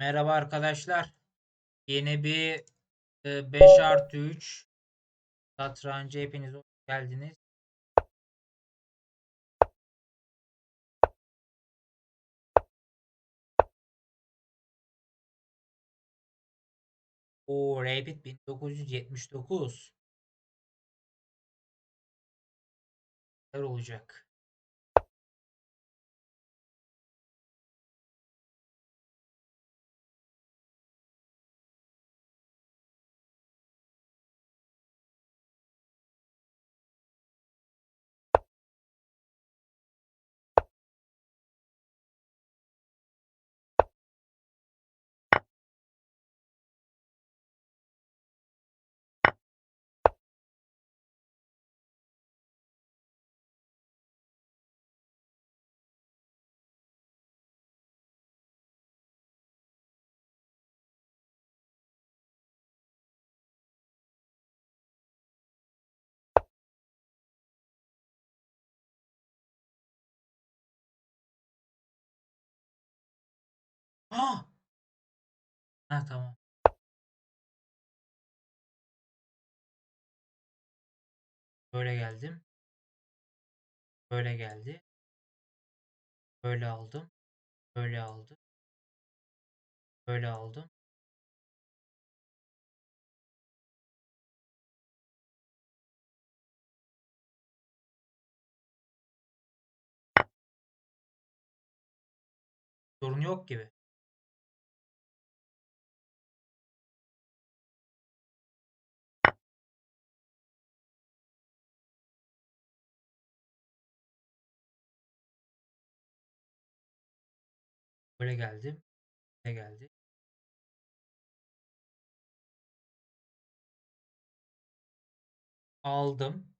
Merhaba arkadaşlar. Yeni bir e, 5 artı 3 satrancı hepiniz hoş geldiniz. O Rabbit 1979. Neler olacak? Ah! Ha tamam. Böyle geldim. Böyle geldi. Böyle aldım. Böyle aldım. Böyle aldım. Sorun yok gibi. Böyle geldim. Böyle geldi. Aldım.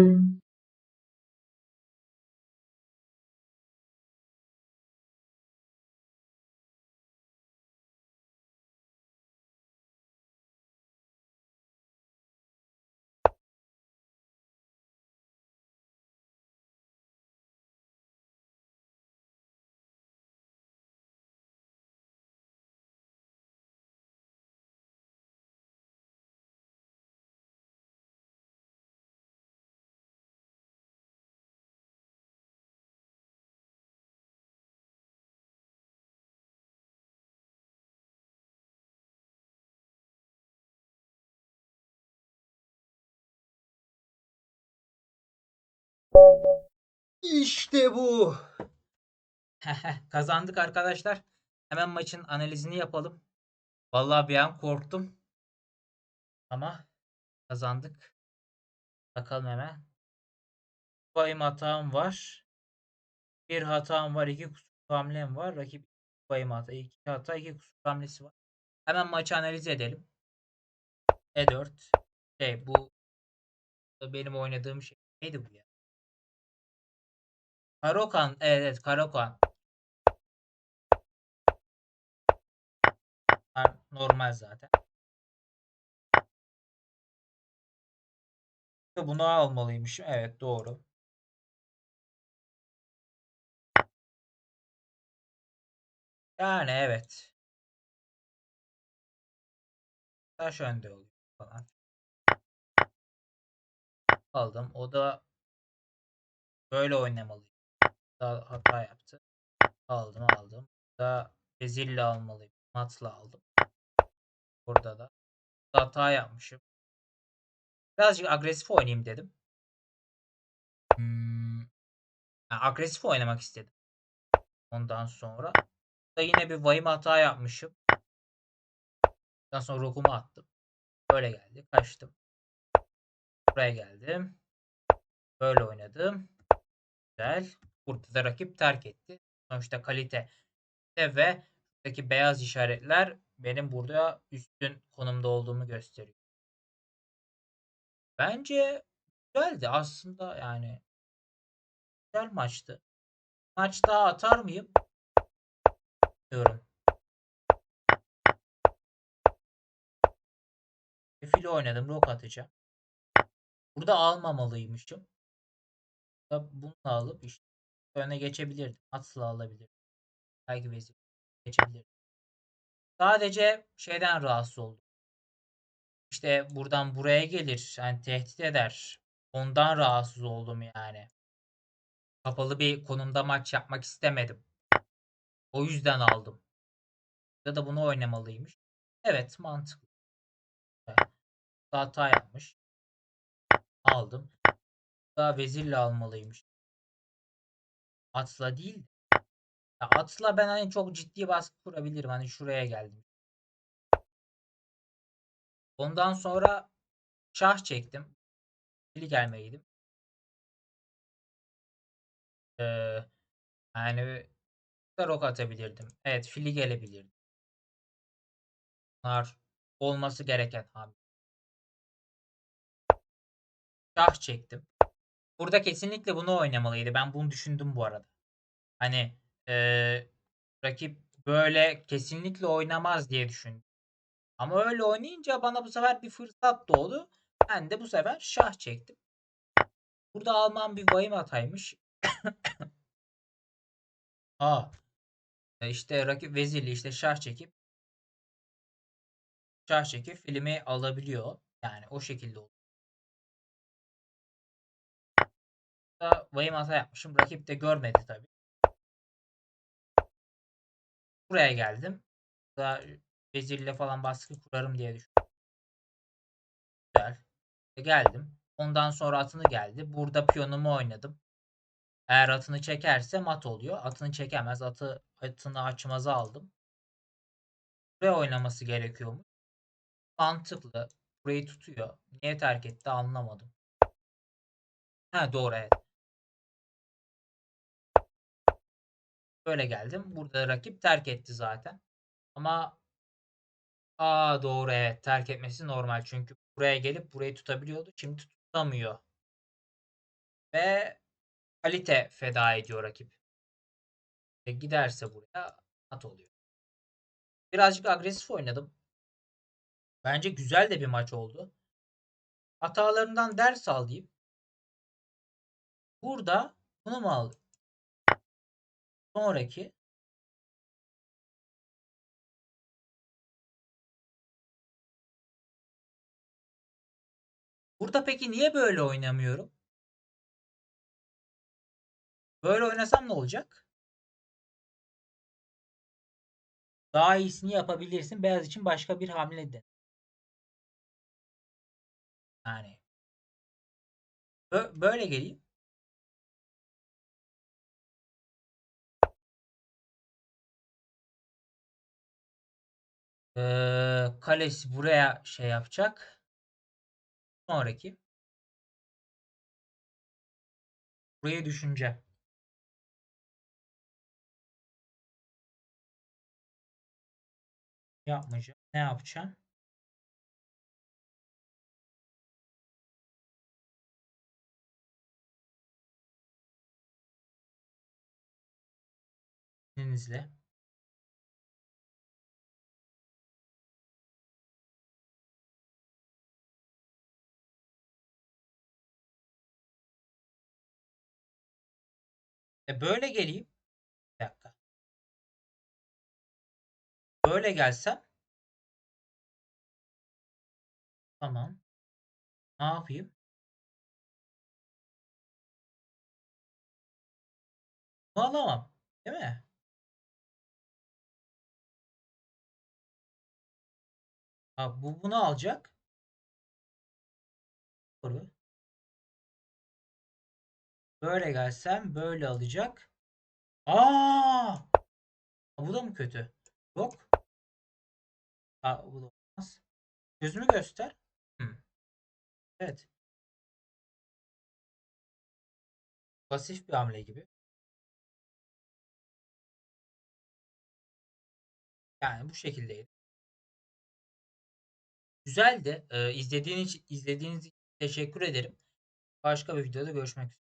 Mm-hmm. İşte bu. Kazandık arkadaşlar. Hemen maçın analizini yapalım. Vallahi bir an korktum. Ama kazandık. Bakalım hemen. Bayım hatam var. Bir hatam var. iki kusur hamlem var. Rakip bayım hata. iki hata. iki kusur hamlesi var. Hemen maçı analiz edelim. E4. Şey bu benim oynadığım şey. Neydi bu ya? Karokan. Evet, Karokan. Normal zaten. Bunu almalıymışım. Evet doğru. Yani evet. Taş önde oluyor falan. Aldım. O da böyle oynamalı. Hata yaptı. Aldım aldım. Da Vezir'le almalıyım. Mat'la aldım. Burada da hata yapmışım. Birazcık agresif oynayayım dedim. Hmm. Yani agresif oynamak istedim. Ondan sonra da yine bir vahim hata yapmışım. Ondan sonra rokumu attım. Böyle geldi. Kaçtım. Buraya geldim. Böyle oynadım. Güzel. Da rakip terk etti. Sonuçta kalite ve buradaki beyaz işaretler benim burada üstün konumda olduğumu gösteriyor. Bence güzeldi aslında yani. Güzel maçtı. Maç daha atar mıyım? Diyorum. Fili oynadım. Rock atacağım. Burada almamalıymışım. Bunu alıp işte öne geçebilirdim. Atla alabilirdim. Belki vezir geçebilirdim. Sadece şeyden rahatsız oldum. İşte buradan buraya gelir. Yani tehdit eder. Ondan rahatsız oldum yani. Kapalı bir konumda maç yapmak istemedim. O yüzden aldım. Ya da bunu oynamalıymış. Evet mantıklı. Hata yapmış. Aldım. Daha vezirle almalıymış. Atla değil. Ya atla ben hani çok ciddi baskı kurabilirim. Hani şuraya geldim. Ondan sonra şah çektim. Fili gelmeydim. Ee, yani rok atabilirdim. Evet fili gelebilirdi. Bunlar olması gereken hamle. Şah çektim. Burada kesinlikle bunu oynamalıydı. Ben bunu düşündüm bu arada. Hani ee, rakip böyle kesinlikle oynamaz diye düşündüm. Ama öyle oynayınca bana bu sefer bir fırsat doğdu. Ben de bu sefer şah çektim. Burada Alman bir vahim hataymış. Aa. İşte rakip vezirli işte şah çekip şah çekip filmi alabiliyor. Yani o şekilde oldu. Da vahim hata yapmışım. Rakip de görmedi tabi. Buraya geldim. Daha vezirle falan baskı kurarım diye düşündüm. Güzel. E, geldim. Ondan sonra atını geldi. Burada piyonumu oynadım. Eğer atını çekerse mat oluyor. Atını çekemez. Atı atını açmaza aldım. Buraya oynaması gerekiyormuş. Mantıklı. Burayı tutuyor. Niye terk etti anlamadım. Ha doğru evet. Böyle geldim. Burada rakip terk etti zaten. Ama aa doğru evet terk etmesi normal. Çünkü buraya gelip burayı tutabiliyordu. Şimdi tutamıyor. Ve kalite feda ediyor rakip. E, giderse buraya at oluyor. Birazcık agresif oynadım. Bence güzel de bir maç oldu. Hatalarından ders al deyip burada bunu mu aldım? Sonraki Burada peki niye böyle oynamıyorum? Böyle oynasam ne olacak? Daha iyisini yapabilirsin. Beyaz için başka bir hamle de. Yani Bö- böyle geleyim. Ee, kalesi buraya şey yapacak. Sonraki. Buraya düşünce. Yapmayacağım. Ne yapacağım? İzninizle. E böyle geleyim. Bir dakika. Böyle gelsem. Tamam. Ne yapayım? Bunu alamam. Değil mi? Ha, bu bunu alacak. Doğru. Böyle gelsem böyle alacak. Aa! Bu da mı kötü? Yok. Ha, bu da olmaz. Gözümü göster. Evet. Pasif bir hamle gibi. Yani bu şekildeydi. Güzeldi. Ee, izlediğiniz izlediğiniz için teşekkür ederim. Başka bir videoda görüşmek üzere.